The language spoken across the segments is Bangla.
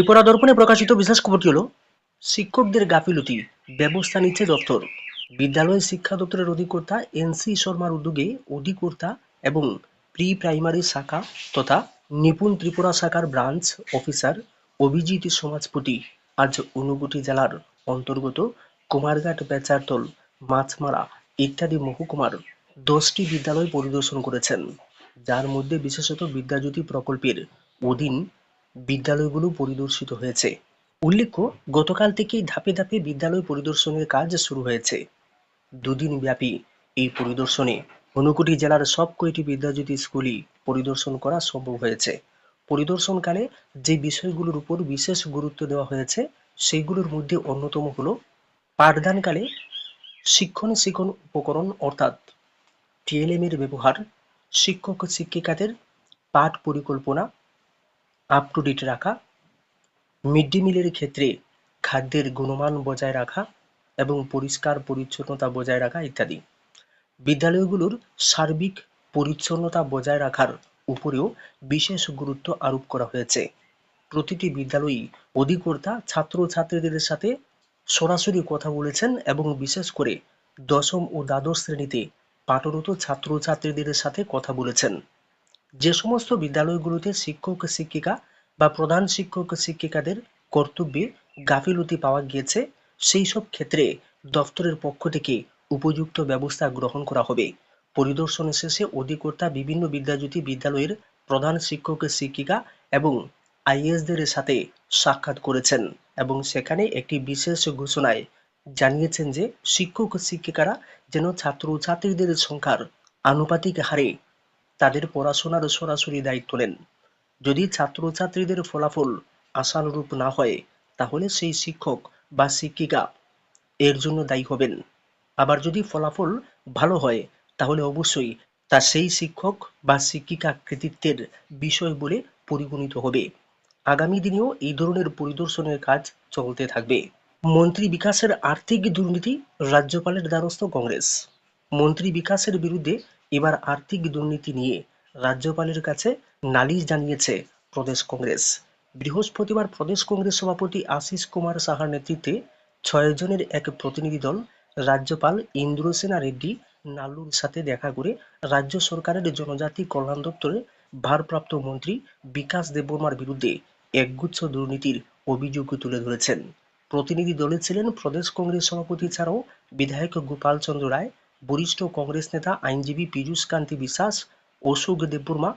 ত্রিপুরা দর্পণে প্রকাশিত বিশেষ খবরটি হলো, শিক্ষকদের গাফিলতি, ব্যবস্থা নিচ্ছে দপ্তর। বিদ্যালয় শিক্ষা দপ্তরের অধিকর্তা এনসি শর্মার উদ্যোগে অধিকর্তা এবং প্রি প্রাইমারি শাখা তথা নিপুণ ত্রিপুরা শাখার ব্রাঞ্চ অফিসার অভিজিৎ সমাজপতি আজ অনুগুটি জেলার অন্তর্গত কুমারঘাট বেচারতল মাছমারা ইত্যাদি মহকুমার দশটি বিদ্যালয় পরিদর্শন করেছেন। যার মধ্যে বিশেষত বিদ্যাজ্যোতি প্রকল্পের অধীন বিদ্যালয়গুলো পরিদর্শিত হয়েছে। উল্লেখ্য, গতকাল থেকেই ধাপে ধাপে বিদ্যালয় পরিদর্শনের কাজ শুরু হয়েছে। দুদিন ব্যাপী এই পরিদর্শনে ঊনকোটি জেলার সব কয়টি বিদ্যাজ্যোতি স্কুলই পরিদর্শন করা সম্ভব হয়েছে। পরিদর্শনকালে যে বিষয়গুলোর উপর বিশেষ গুরুত্ব দেওয়া হয়েছে সেগুলোর মধ্যে অন্যতম হলো পাঠদানকালে শিক্ষণ শিক্ষণ উপকরণ অর্থাৎ টিএলএম এর ব্যবহার, শিক্ষক শিক্ষিকাদের পাঠ পরিকল্পনা আপ টু ডেট রাখা মিড ডে মিলের ক্ষেত্রে খাদ্যের গুণমান বজায় রাখা এবং পরিষ্কার পরিচ্ছন্নতা বজায় রাখা ইত্যাদি। বিদ্যালয়গুলোর সার্বিক পরিচ্ছন্নতা বজায় রাখার উপরেও বিশেষ গুরুত্ব আরোপ করা হয়েছে। প্রতিটি বিদ্যালয়ই অধিকর্তা ছাত্রছাত্রীদের সাথে সরাসরি কথা বলেছেন এবং বিশেষ করে দশম ও দ্বাদশ শ্রেণীতে পাঠরত ছাত্রছাত্রীদের সাথে কথা বলেছেন। যে সমস্ত বিদ্যালয়গুলোতে শিক্ষক, শিক্ষিকা বা প্রধান শিক্ষক, শিক্ষিকাদের কর্তব্যে গাফিলতি পাওয়া গিয়েছে, সেই সব ক্ষেত্রে দফতরের পক্ষ থেকে উপযুক্ত ব্যবস্থা গ্রহণ করা হবে। পরিদর্শন শেষে অধিকর্তা বিভিন্ন বিদ্যাজ্যোতি বিদ্যালয়ের প্রধান শিক্ষক, শিক্ষিকা এবং আইএসদের সাথে সাক্ষাৎ করেছেন এবং সেখানে একটি বিশেষ ঘোষণায় জানিয়েছেন যে শিক্ষক, শিক্ষিকারা যেন ছাত্র ছাত্রীদের সংখ্যার আনুপাতিক হারে তাদের পড়াশোনার সরাসরি দায়িত্ব নেন। যদি ছাত্রছাত্রীদের ফলাফল আশানুরূপ না হয়, তাহলে সেই শিক্ষক বা শিক্ষিকা এর জন্য দায়ী হবেন। আবার যদি ফলাফল ভালো হয়, তাহলে অবশ্যই তা সেই শিক্ষক বা শিক্ষিকা কৃতিত্বের বিষয় বলে পরিগণিত হবে। আগামী দিনেও এই ধরনের পরিদর্শনের কাজ চলতে থাকবে। মন্ত্রী বিকাশের আর্থিক দুর্নীতি রাজ্যপালের দ্বারস্থ কংগ্রেস। মন্ত্রী বিকাশের বিরুদ্ধে এবার আর্থিক দুর্নীতি নিয়ে রাজ্যপালের কাছে নালিশ জানিয়েছে প্রদেশ কংগ্রেস। বৃহস্পতিবার প্রদেশ কংগ্রেস সভাপতি আশিস কুমার সাহার নেতৃত্বে ছয় জনের এক প্রতিনিধি দল রাজ্যপাল ইন্দ্রসেনা রেড্ডি নাল্লুর সাথে দেখা করে রাজ্য সরকারের জনজাতি কল্যাণ দপ্তরের ভারপ্রাপ্ত মন্ত্রী বিকাশ দেববর্মার বিরুদ্ধে একগুচ্ছ দুর্নীতির অভিযোগ তুলে ধরেছেন। প্রতিনিধি দলে ছিলেন প্রদেশ কংগ্রেস সভাপতি ছাড়াও বিধায়ক গোপাল চন্দ্র রায় বরিষ্ঠ কংগ্রেস নেতা আইনজীবী পীযূষ কান্তি বিশ্বাস অশোক দেববর্মা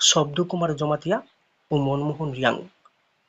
শব্দকুমার জমাতিয়া ও মনমোহন রিয়াং।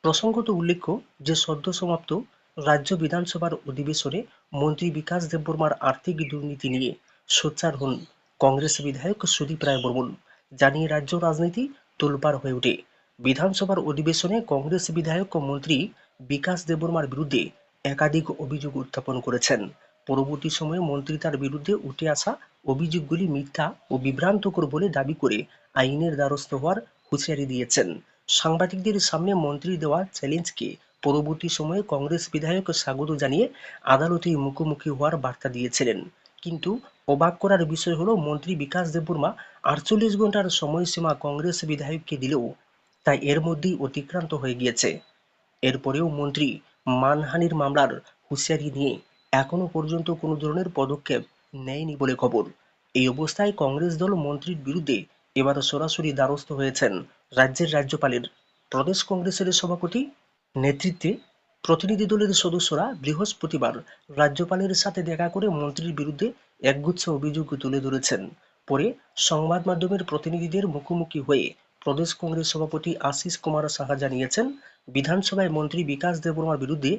প্রসঙ্গত উল্লেখ্য যে সদ্য সমাপ্ত রাজ্য বিধানসভার অধিবেশনে মন্ত্রী বিকাশ দেববর্মার আর্থিক দুর্নীতি নিয়ে সোচ্চার হন কংগ্রেস বিধায়ক সুদীপ রায় বর্মন জানিয়ে রাজ্য রাজনীতি তোলপাড় হয়ে ওঠে। বিধানসভার অধিবেশনে কংগ্রেস বিধায়ক ও মন্ত্রী বিকাশ দেববর্মার বিরুদ্ধে একাধিক অভিযোগ উত্থাপন করেছেন। পরবর্তী সময়ে মন্ত্রী তার বিরুদ্ধে উঠে আসা অভিযোগগুলি মিথ্যা ও বিভ্রান্তকর বলে দাবি করে আইনের দ্বারস্থ হওয়ার হুঁশিয়ারি দিয়েছেন। সাংবাদিকদের সামনে মন্ত্রী দেওয়া চ্যালেঞ্জকে পরবর্তী সময়ে কংগ্রেস বিধায়ক স্বাগত জানিয়ে আদালতে মুখোমুখি হওয়ার বার্তা দিয়েছিলেন। কিন্তু অবাক করার বিষয় হলো, মন্ত্রী বিকাশ দেববর্মা আটচল্লিশ ঘণ্টার সময়সীমা কংগ্রেস বিধায়ককে দিলেও তা এর মধ্যেই অতিক্রান্ত হয়ে গিয়েছে। এরপরেও মন্ত্রী মানহানির মামলার হুঁশিয়ারি নিয়ে এখনও পর্যন্ত কোনো ধরনের পদক্ষেপ নেয়নি বলে খবর। এই অবস্থায় কংগ্রেস দল মন্ত্রীর বিরুদ্ধে এবার সরাসরি দ্বারস্থ হয়েছেন রাজ্যের রাজ্যপালের প্রদেশ কংগ্রেসের সভাপতি, নেতৃত্বে প্রতিনিধি দলের সদস্যরা বৃহস্পতিবার রাজ্যপালের সাথে দেখা করে মন্ত্রীর বিরুদ্ধে একগুচ্ছ অভিযোগ তুলে ধরেছেন। পরে সংবাদ মাধ্যমের প্রতিনিধিদের মুখোমুখি হয়ে প্রদেশ কংগ্রেস সভাপতি আশিস কুমার সাহা জানিয়েছেন, বিধানসভায় মন্ত্রী বিকাশ দেববর্মার বিরুদ্ধে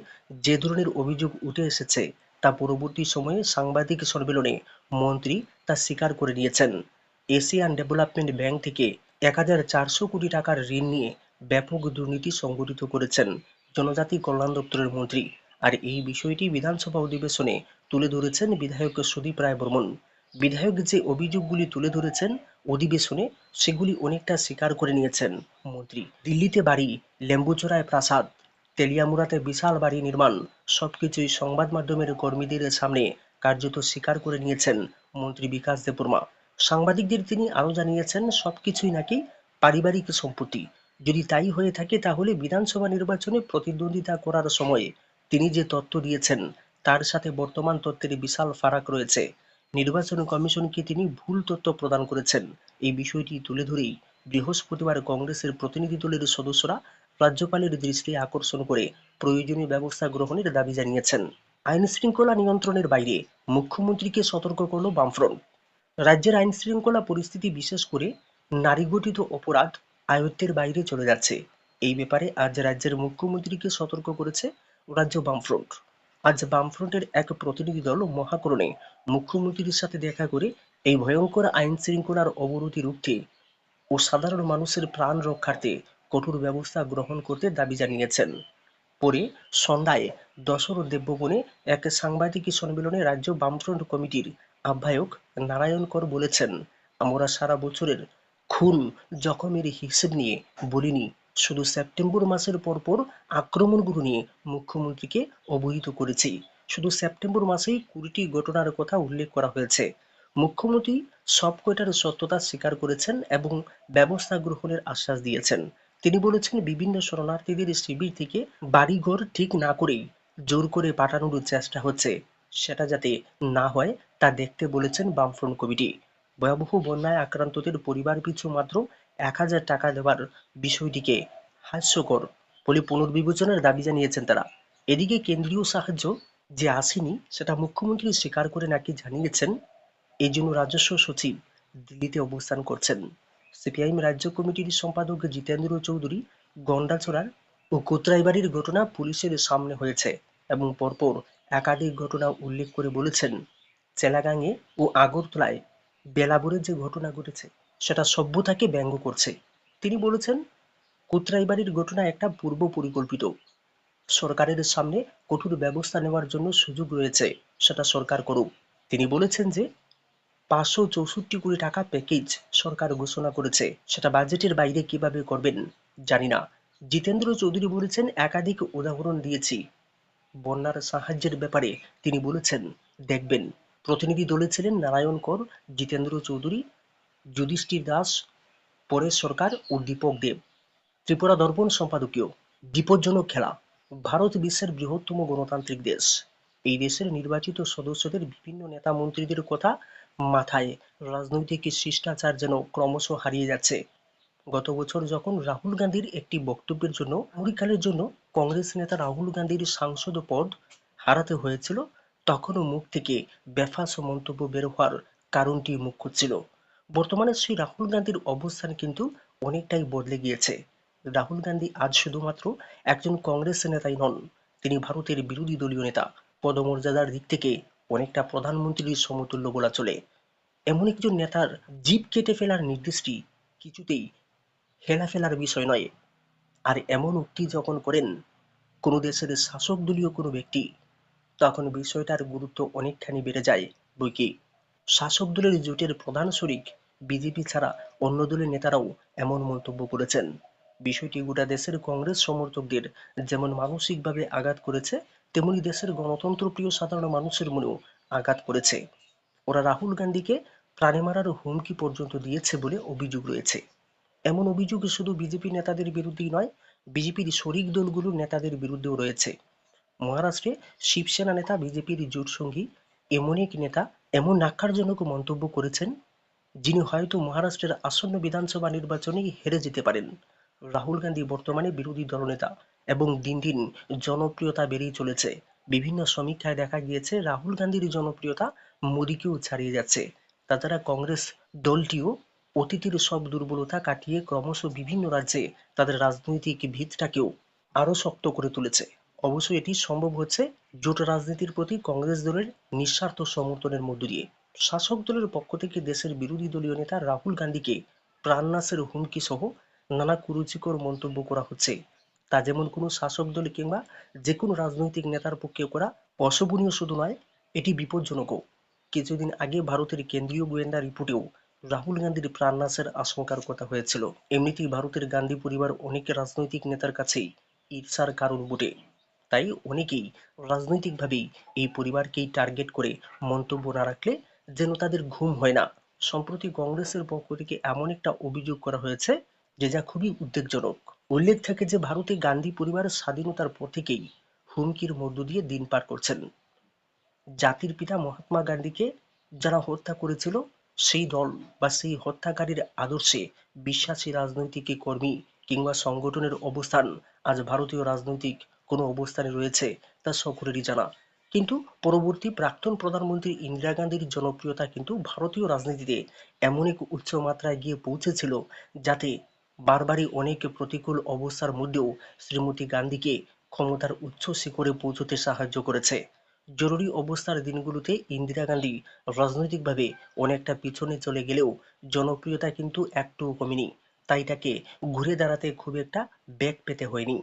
যে ধরনের অভিযোগ উঠে এসেছে তা পরবর্তী সময়ে সাংবাদিক সম্মেলনে মন্ত্রী তা স্বীকার করে নিয়েছেন। এশিয়ান ডেভেলপমেন্ট ব্যাংক থেকে এক হাজার চারশো কোটি টাকার ঋণ নিয়ে ব্যাপক দুর্নীতি সংঘটিত করেছেন জনজাতি কল্যাণ দপ্তরের মন্ত্রী। আর এই বিষয়টি বিধানসভা অধিবেশনে তুলে ধরেছেন বিধায়ক সুদীপ রায় বর্মন। বিধায়ক যে অভিযোগগুলি তুলে ধরেছেন অধিবেশনে, সেগুলি অনেকটা স্বীকার করে নিয়েছেন মন্ত্রী। দিল্লিতে বাড়ি লেম্বুচোরায় প্রাসাদ। তেলিয়ামুড়াতে বিশাল বাড়ি নির্মাণ। সবকিছুই সংবাদ মাধ্যমের কর্মীদের সামনে কার্যত স্বীকার করে নিয়েছেন মন্ত্রী বিকাশ দেববর্মা। সাংবাদিকদের তিনি আরও জানিয়েছেন, সবকিছুই নাকি পারিবারিক সম্পত্তি। যদি তাই হয়ে থাকে তাহলে বিধানসভা নির্বাচনে প্রতিদ্বন্দ্বিতা করার সময় তিনি যে তথ্য দিয়েছেন, তার সাথে বর্তমান তথ্যের বিশাল ফারাক রয়েছে। নির্বাচন কমিশনকে তিনি ভুল তথ্য প্রদান করেছেন। এই বিষয়টি তুলে ধরেই বৃহস্পতিবার কংগ্রেসের প্রতিনিধি দলের সদস্যরা রাজ্যপালের দৃষ্টি আকর্ষণ করে প্রয়োজনীয় ব্যবস্থা গ্রহণের দাবি জানিয়েছেন। আইন শৃঙ্খলা নিয়ন্ত্রণের বাইরে মুখ্যমন্ত্রীকে সতর্ক করল বামফ্রন্ট। রাজ্যের আইন শৃঙ্খলা পরিস্থিতি বিশেষ করে নারী গঠিত অপরাধ আয়ত্তের বাইরে চলে যাচ্ছে। এই ব্যাপারে আজ রাজ্যের মুখ্যমন্ত্রীকে সতর্ক করেছে রাজ্য বামফ্রন্ট। আজ বামফ্রন্টের এক প্রতিনিধি দল মহাকরণে মুখ্যমন্ত্রীর সাথে দেখা করে এই ভয়ঙ্কর আইন শৃঙ্খলার অবনতি রুখতে ও সাধারণ মানুষের প্রাণ রক্ষার্থে কঠোর ব্যবস্থা গ্রহণ করতে দাবি জানিয়েছেন। পরে সন্ধ্যায় দশরথ দেবভবনে এক সাংবাদিক সম্মেলনে রাজ্য বামফ্রন্ট কমিটির আহ্বায়ক নারায়ণ কর বলেছেন, আমরা সারা বছরের খুন, জখমের হিসেব নিয়ে বলিনি। শুধু সেপ্টেম্বর মাসের পরপর আক্রমণগুলো নিয়ে মুখ্যমন্ত্রীকে অবহিত করেছি। শুধু সেপ্টেম্বর মাসেই কুড়িটি ঘটনার কথা উল্লেখ করা হয়েছে। মুখ্যমন্ত্রী সব কয়টার সত্যতা স্বীকার করেছেন এবং ব্যবস্থা গ্রহণের আশ্বাস দিয়েছেন। তিনি বলেছেন, বিভিন্ন শরণার্থীদের শিবির থেকে বাড়িঘর ঠিক না করেই জোর করে পাঠানোর চেষ্টা হচ্ছে। সেটা যাতে না হয়, তা দেখতে বলেছেন বামফ্রন্ট কমিটি। ভয়াবহ বন্যায় আক্রান্তদের পরিবার পিছু মাত্র এক হাজার টাকা দেওয়ার বিষয়টিকে হাস্যকর বলে পুনর্বিবেচনার দাবি জানিয়েছেন তারা। এদিকে কেন্দ্রীয় সাহায্য যে আসেনি, সেটা মুখ্যমন্ত্রী স্বীকার করে নাকি জানিয়েছেন এই জন্য রাজস্ব সচিব দিল্লিতে অবস্থান করছেন। সিপিআইএম রাজ্য কমিটির সম্পাদক জিতেন্দ্র চৌধুরী গন্ডাছড়ার ও কোতরাইবাড়ির ঘটনা পুলিশের সামনে হয়েছে এবং পরপর একাধিক ঘটনা উল্লেখ করে বলেছেন। চেলাগাঙে ও আগরতলায় বেলাবুরে যে ঘটনা ঘটেছে, সেটা সভ্যতাকে ব্যঙ্গ করছে। তিনি বলেছেন, কোতরাইবাড়ির ঘটনা একটা পূর্ব পরিকল্পিত। সরকারের সামনে কঠোর ব্যবস্থা নেওয়ার জন্য সুযোগ রয়েছে, সেটা সরকার করুক। তিনি বলেছেন যে পাঁচশো চৌষট্টি কোটি টাকা প্যাকেজ সরকার ঘোষণা করেছে। সেটা বাজেটের বাইরে কীভাবে করবেন, জানি না। জিতেন্দ্র চৌধুরী বলেছেন, একাধিক উদাহরণ দিয়েছি। বন্যার সাহায্যের ব্যাপারে তিনি বলেছেন, দেখবেন। প্রতিনিধি দলে ছিলেন নারায়ণ কর, জিতেন্দ্র চৌধুরী, যুধিষ্ঠির দাস, পরেশ সরকার ও দীপক দেব। ত্রিপুরা দর্পণ সম্পাদকীয়, বিপজ্জনক খেলা। ভারত বিশ্বের বৃহত্তম গণতান্ত্রিক দেশ। এই দেশের নির্বাচিত সদস্যদের বিভিন্ন নেতা মন্ত্রীদের কথা মাথায় রাজনৈতিক শিষ্টাচার যেন ক্রমশ হারিয়ে যাচ্ছে। গত বছর যখন রাহুল গান্ধীর একটি বক্তব্যের জন্য মুড়িকালের জন্য কংগ্রেস নেতা রাহুল গান্ধীর সাংসদ পদ হারাতে হয়েছিল, তখনও মুখ থেকে বেফাস মন্তব্য বের হওয়ার কারণটি মুখ্য ছিল বর্তমানে সেই রাহুল গান্ধীর অবস্থান কিন্তু অনেকটাই বদলে গিয়েছে। রাহুল গান্ধী আজ শুধুমাত্র একজন কংগ্রেস নেতাই নন, তিনি ভারতের বিরোধী দলীয় নেতা। পদমর্যাদার দিক থেকে অনেকটা প্রধানমন্ত্রীর সমতুল্য বলা চলে। এমন একজন নেতার জিপ কেটে ফেলার নির্দেশটি কিছুতেই হেলা ফেলার বিষয় নয়। আর এমন উক্তি যখন করেন কোনো দেশের শাসক দলীয় কোনো ব্যক্তি, তখন বিষয়টার গুরুত্ব অনেকখানি বেড়ে যায় বই কি শাসক দলের জোটের প্রধান শরিক বিজেপি ছাড়া অন্য দলের নেতারাও এমন মন্তব্য করেছেন। বিষয়টি গোটা দেশের কংগ্রেস সমর্থকদের যেমন মানসিকভাবে আঘাত করেছে তেমনি দেশের গণতন্ত্রপ্রিয় সাধারণ মানুষের মনেও আঘাত করেছে। ওরা রাহুল গান্ধীকে প্রাণে মারার হুমকি পর্যন্ত দিয়েছে বলে অভিযোগ রয়েছে। এমন অভিযোগ শুধু বিজেপি নেতাদের বিরুদ্ধেই নয়, বিজেপির শরিক দলগুলোর নেতাদের বিরুদ্ধেও রয়েছে। মহারাষ্ট্রে শিবসেনা নেতা বিজেপির জোট সঙ্গী, এমন এক নেতা এমন নাক্কারজনক মন্তব্য করেছেন, যিনি হয়তো মহারাষ্ট্রের আসন্ন বিধানসভা নির্বাচনে হেরে যেতে পারেন। রাহুল গান্ধী বর্তমানে বিরোধী দলনেতা। এবং দিন দিন জনপ্রিয়তা বেড়েই চলেছে। বিভিন্ন সমীক্ষায় দেখা গিয়েছে, রাহুল গান্ধীর জনপ্রিয়তা মোদীকেও ছাড়িয়ে যাচ্ছে। তাছাড়া কংগ্রেস দলটিও অতীতের সব দুর্বলতা কাটিয়ে ক্রমশ বিভিন্ন রাজ্যে তাদের রাজনৈতিক ভিতটাকেও আরও শক্ত করে তুলেছে। অবশ্য এটি সম্ভব হচ্ছে জোট রাজনীতির প্রতি কংগ্রেস দলের নিঃস্বার্থ সমর্থনের মধ্য দিয়ে। শাসক দলের পক্ষ থেকে দেশের বিরোধী দলীয় নেতা রাহুল গান্ধীকে প্রাণনাশের হুমকি সহ নানা কুরুচিকর মন্তব্য করা হচ্ছে। তা যেমন কোনো শাসক দল কিংবা যে কোনো রাজনৈতিক নেতার পক্ষে করা অশোভনীয় শুধু নয়, এটি বিপজ্জনকও। কিছুদিন আগে ভারতের কেন্দ্রীয় গোয়েন্দা রিপোর্টেও রাহুল গান্ধীর প্রাণনাশের আশঙ্কার কথা হয়েছিল। এমনিতেই ভারতের গান্ধী পরিবার অনেক রাজনৈতিক নেতার কাছেই ঈর্ষার কারণ বটে। তাই অনেকেই রাজনৈতিকভাবেই এই পরিবারকেই টার্গেট করে মন্তব্য না রাখলে যেন তাদের ঘুম হয় না। সম্প্রতি কংগ্রেসের পক্ষ থেকে এমন একটা অভিযোগ করা হয়েছে, যে যা খুবই উদ্বেগজনক। উল্লেখ থাকে যে ভারতে গান্ধী পরিবার স্বাধীনতার পর থেকেই হুমকির মধ্য দিয়ে দিন পার করছেন। জাতির পিতা মহাত্মা গান্ধীকে যারা হত্যা করেছিল, সেই দল বা সেই হত্যাকারীর আদর্শে বিশ্বাসী রাজনৈতিক কর্মী কিংবা সংগঠনের অবস্থান আজ ভারতীয় রাজনৈতিক কোনো অবস্থানে রয়েছে তা সকলেরই জানা। কিন্তু পরবর্তী প্রাক্তন প্রধানমন্ত্রী ইন্দিরা গান্ধীর জনপ্রিয়তা কিন্তু ভারতীয় রাজনীতিতে এমন এক উচ্চ মাত্রায় গিয়ে পৌঁছেছিল যাতে বারবারই অনেক প্রতিকূল অবস্থার মধ্যেও শ্রীমতী গান্ধীকে ক্ষমতার উচ্চ শিখরে পৌঁছতে সাহায্য করেছে। জরুরি অবস্থার দিনগুলোতে ইন্দিরা গান্ধী রাজনৈতিকভাবে অনেকটা পিছনে চলে গেলেও জনপ্রিয়তা কিন্তু একটুও কমেনি। তাই তাকে ঘুরে দাঁড়াতে খুব একটা বেগ পেতে হয়নি।